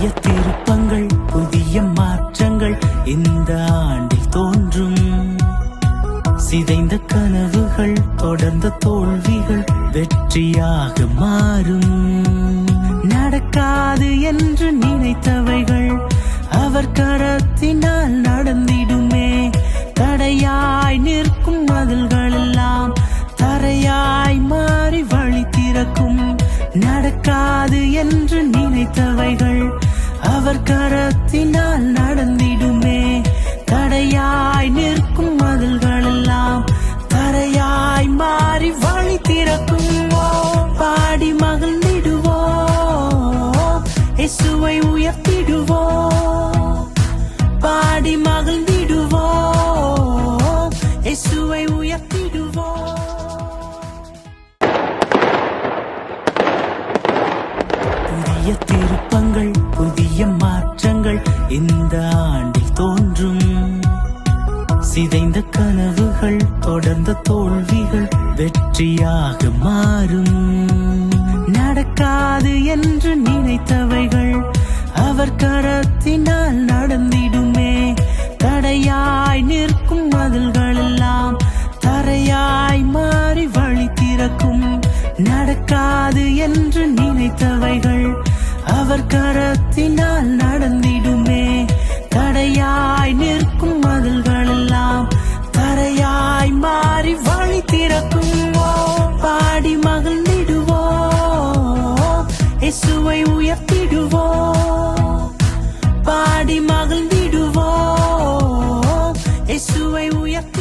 புதிய திருப்பங்கள் புதிய மாற்றங்கள் இந்த ஆண்டில் தோன்றும். சிதைந்த கனவுகள் தொடர்ந்த தோல்விகள் வெற்றியாக மாறும். நடக்காது என்று நினைத்தவைகள் அவர் கரத்தினால் நடந்திடுமே. தடையாய் நிற்கும் மதில்கள் எல்லாம் தரையாய் மாறி வழி திறக்கும் நடக்காது கரத்தினால் நடந்திடுமே. தடையாய் நிற்கும் மதில்கள் எல்லாம் தரையாய் மாறி வழி திறக்கும். புதிய திருப்பங்கள் புதிய மாற்றங்கள் இந்த ஆண்டில் தோன்றும். சிதைந்த கனவுகள் தொடர்ந்த தோல்விகள் வெற்றியாக மாறும். நடக்காது என்று நினைத்த நடக்காது என்று நினைத்தவைகள் அவர் கரத்தினால் நடந்திடுமே. தடையாய் நிற்கும் மதில்கள் எல்லாம் தரையாய் மாறி வழி திறக்கும்? பாடி மகிழ்ந்திடுவோ? இசுவை உயர்த்திடுவோ? பாடி மகிழ்ந்திடுவோ? இசுவை உயர்த்தி